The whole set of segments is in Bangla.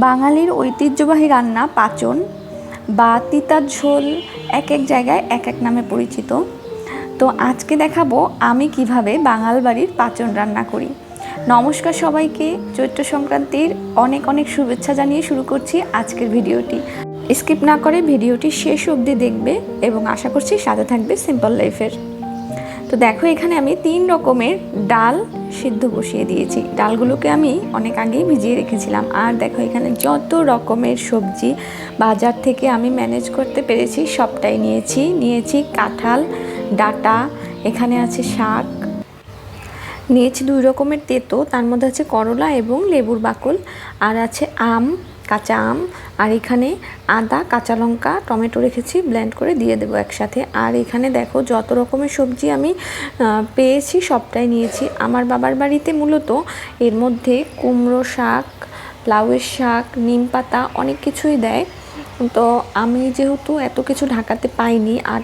বাঙালির ঐতিহ্যবাহী রান্না পাচন বা তিতার ঝোল এক এক জায়গায় এক এক নামে পরিচিত। তো আজকে দেখাবো আমি কীভাবে বাঙাল বাড়ির পাচন রান্না করি। নমস্কার সবাইকে, চৈত্র সংক্রান্তির অনেক অনেক শুভেচ্ছা জানিয়ে শুরু করছি আজকের ভিডিওটি। স্কিপ না করে ভিডিওটি শেষ অবধি দেখবে এবং আশা করছি সাথে থাকবে সিম্পল লাইফের। তো দেখো, এখানে আমি তিন রকমের ডাল সিদ্ধ বসিয়ে দিয়েছি। ডালগুলোকে আমি অনেক আগেই ভিজিয়ে রেখেছিলাম। আর দেখো, এখানে যত রকমের সবজি বাজার থেকে আমি ম্যানেজ করতে পেরেছি, সবটাই নিয়েছি। নিয়েছি কাঁঠাল, ডাটা, এখানে আছে শাক। নিয়েছি দুই রকমের তেতো, তার মধ্যে আছে করলা এবং লেবুর বাকল। আর আছে আম, কাঁচা আম। আর এখানে আদা, কাঁচা লঙ্কা, টমেটো রেখেছি ব্লেন্ড করে দিয়ে দেবো একসাথে। আর এখানে দেখো, যত রকমের সবজি আমি পেয়েছি, সবটাই নিয়েছি। আমার বাবার বাড়িতে মূলত এর মধ্যে কুমড়ো শাক, লাউয়ের শাক, নিম পাতা অনেক কিছুই দেয়। তো আমি যেহেতু এত কিছু ঢাকাতে পাইনি, আর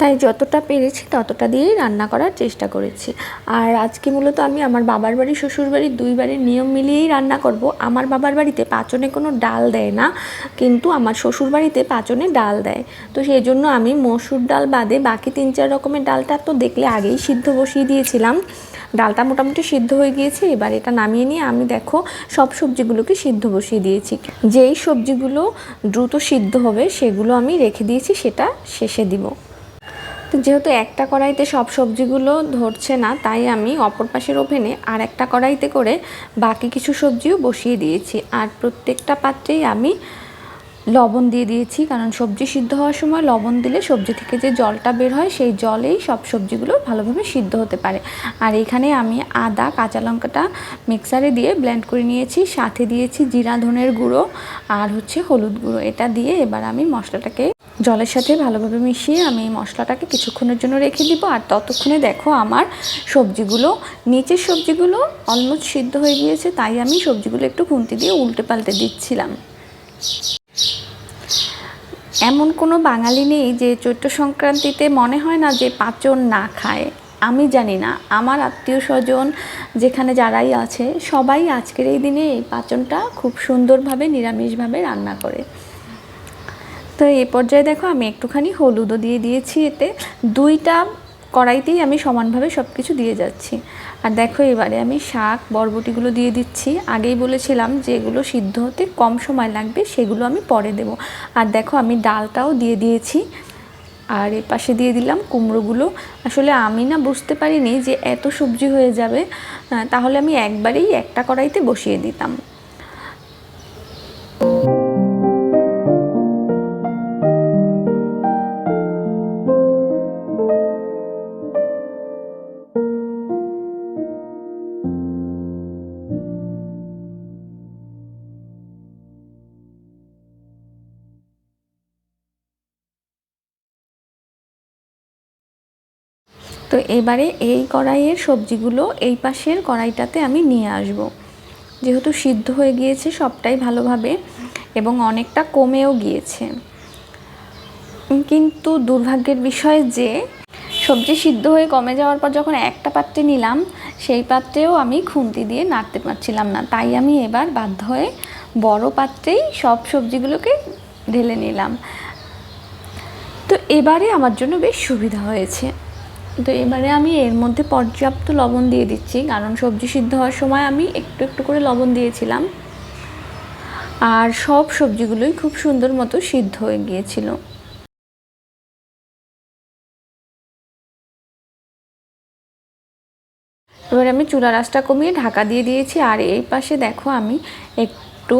তাই যতটা পেরেছি ততটা দিয়েই রান্না করার চেষ্টা করেছি। আর আজকে মূলত আমি আমার বাবার বাড়ি, শ্বশুর বাড়ির দুই বাড়ির নিয়ম মিলিয়েই রান্না করব। আমার বাবার বাড়িতে পাচনে কোনো ডাল দেয় না, কিন্তু আমার শ্বশুর বাড়িতে পাচনে ডাল দেয়। তো সেই জন্য আমি মসুর ডাল বাদে বাকি তিন চার রকমের ডালটা তো দেখলে আগেই সিদ্ধ বসিয়ে দিয়েছিলাম। ডালটা মোটামুটি সিদ্ধ হয়ে গিয়েছে, এবার এটা নামিয়ে নিয়ে আমি দেখো সব সবজিগুলোকে সিদ্ধ বসিয়ে দিয়েছি। যেই সবজিগুলো দ্রুত সিদ্ধ হবে সেগুলো আমি রেখে দিয়েছি, সেটা শেষে দিব। যেহেতু একটা কড়াইতে সব সবজিগুলো ধরছে না, তাই আমি অপর পাশের ওভেনে আর একটা কড়াইতে করে বাকি কিছু সবজিও বসিয়ে দিয়েছি। আর প্রত্যেকটা পাত্রেই আমি লবণ দিয়ে দিয়েছি, কারণ সবজি সিদ্ধ হওয়ার সময় লবণ দিলে সবজি থেকে যে জলটা বের হয়, সেই জলেই সব সবজিগুলো ভালোভাবে সিদ্ধ হতে পারে। আর এখানে আমি আদা, কাঁচা লঙ্কাটা মিক্সারে দিয়ে ব্লেন্ড করে নিয়েছি, সাথে দিয়েছি জিরা, ধনের গুঁড়ো আর হচ্ছে হলুদ গুঁড়ো। এটা দিয়ে এবার আমি মশলাটাকে জলের সাথে ভালোভাবে মিশিয়ে আমি এই মশলাটাকে কিছুক্ষণের জন্য রেখে দিব। আর ততক্ষণে দেখো আমার সবজিগুলো, নিচের সবজিগুলো অলমোস্ট সিদ্ধ হয়ে গিয়েছে, তাই আমি সবজিগুলো একটু খুন্তি দিয়ে উল্টে পাল্টে দিচ্ছিলাম। এমন কোনো বাঙালি নেই যে চৈত্র সংক্রান্তিতে মনে হয় না যে পাচন না খায়। আমি জানি না। আমার আত্মীয় স্বজন যেখানে যারাই আছে, সবাই আজকের এই দিনে এই পাচনটা খুব সুন্দরভাবে, নিরামিষভাবে রান্না করে। তো এই পর্যায়ে দেখো আমি একটুখানি হলুদও দিয়ে দিয়েছি এতে। দুইটা কড়াইতেই আমি সমানভাবে সব কিছু দিয়ে যাচ্ছি। আর দেখো এবারে আমি শাক, বরবটিগুলো দিয়ে দিচ্ছি। আগেই বলেছিলাম যে এগুলো সিদ্ধ হতে কম সময় লাগবে, সেগুলো আমি পরে দেব। আর দেখো আমি ডালটাও দিয়ে দিয়েছি। আর এর পাশে দিয়ে দিলাম কুমড়োগুলো। আসলে আমি না বুঝতে পারিনি যে এত সবজি হয়ে যাবে। তাহলে আমি একবারেই একটা কড়াইতে বসিয়ে দিতাম। তো এবারে এই কড়াইয়ের সবজিগুলো এই পাশের কড়াইটাতে আমি নিয়ে আসব। যেহেতু সিদ্ধ হয়ে গিয়েছে সবটাই ভালোভাবে এবং অনেকটা কমেও গিয়েছে। কিন্তু দুর্ভাগ্যের বিষয় যে সবজি সিদ্ধ হয়ে কমে যাওয়ার পর যখন একটা পাত্রে নিলাম, সেই পাত্রেও আমি খুন্তি দিয়ে নাড়তে পারছিলাম না। তাই আমি এবার বাধ্য হয়ে বড় পাত্রেই সব সবজিগুলোকে ঢেলে নিলাম। তো এবারে আমার জন্য বেশ সুবিধা হয়েছে। তো এবারে আমি এর মধ্যে পর্যাপ্ত লবণ দিয়ে দিচ্ছি, কারণ সবজি সিদ্ধ হওয়ার সময় আমি একটু একটু করে লবণ দিয়েছিলাম। আর সব সবজিগুলোই খুব সুন্দর মতো সিদ্ধ হয়ে গিয়েছিল। এবার আমি চুলা রাসটা কমিয়ে ঢাকা দিয়ে দিয়েছি, আর এই পাশে দেখো আমি একটু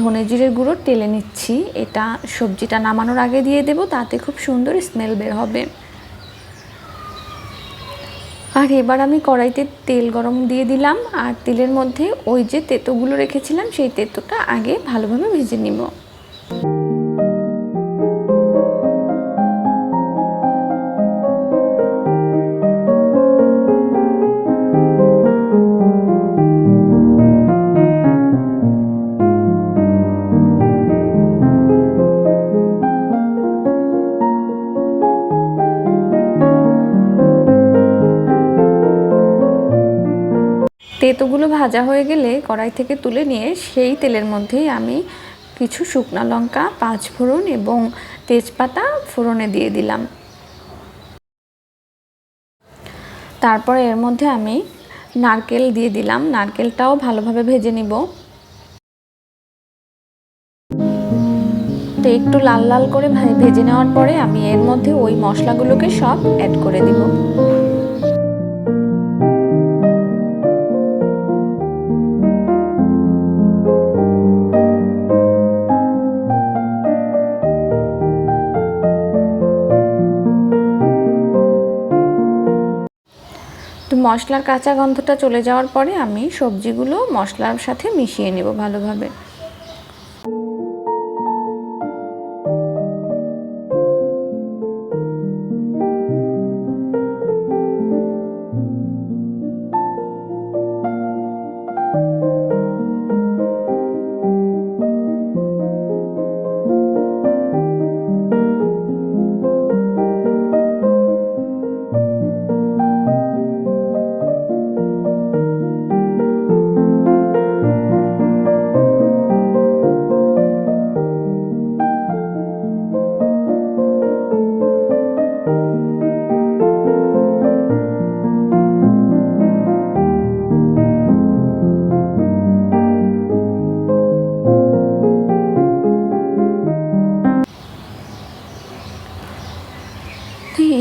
ধনে জিরের গুঁড়ো টেলে নিচ্ছি। এটা সবজিটা নামানোর আগে দিয়ে দেব, তাতে খুব সুন্দর স্মেল বের হবে। আর এবার আমি কড়াইতে তেল গরম দিয়ে দিলাম, আর তেলের মধ্যে ওই যে তেঁতোগুলো রেখেছিলাম, সেই তেঁতোটা আগে ভালোভাবে ভেজে নিব। তেঁতোগুলো ভাজা হয়ে গেলে কড়াই থেকে তুলে নিয়ে সেই তেলের মধ্যেই আমি কিছু শুকনো লঙ্কা, পাঁচ ফোড়ন এবং তেজপাতা ফোড়নে দিয়ে দিলাম। তারপরে এর মধ্যে আমি নারকেল দিয়ে দিলাম। নারকেলটাও ভালোভাবে ভেজে নিব। তো একটু লাল লাল করে ভেজে নেওয়ার পরে আমি এর মধ্যে ওই মশলাগুলোকে সব অ্যাড করে দিব। তো মশলার কাঁচা গন্ধটা চলে যাওয়ার পরে আমি সবজিগুলো মশলার সাথে মিশিয়ে নেব ভালোভাবে।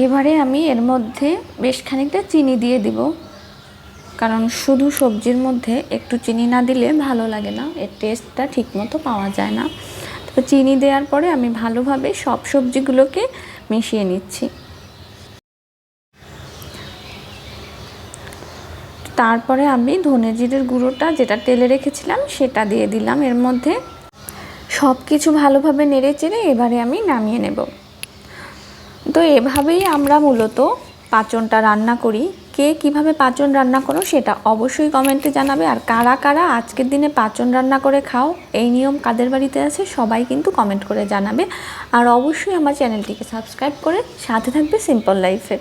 এবারে আমি এর মধ্যে বেশ খানিকটা চিনি দিয়ে দিব। কারণ শুধু সবজির মধ্যে একটু চিনি না দিলে ভালো লাগে না, এর টেস্টটা ঠিকমতো পাওয়া যায় না। তো চিনি দেওয়ার পরে আমি ভালোভাবে সব সবজিগুলোকে মিশিয়ে নিচ্ছি। তারপরে আমি ধনে জিরের গুঁড়োটা যেটা তেলে রেখেছিলাম সেটা দিয়ে দিলাম। এর মধ্যে সব কিছু ভালোভাবে নেড়ে চেড়ে এবারে আমি নামিয়ে নেব। তো এভাবেই আমরা মূলত পাচনটা রান্না করি। কে কীভাবে পাচন রান্না করো সেটা অবশ্যই কমেন্টে জানাবে। আর কারা কারা আজকের দিনে পাচন রান্না করে খাও, এই নিয়ম কাদের বাড়িতে আছে সবাই কিন্তু কমেন্ট করে জানাবে। আর অবশ্যই আমার চ্যানেলটিকে সাবস্ক্রাইব করে সাথে থাকবে সিম্পল লাইফের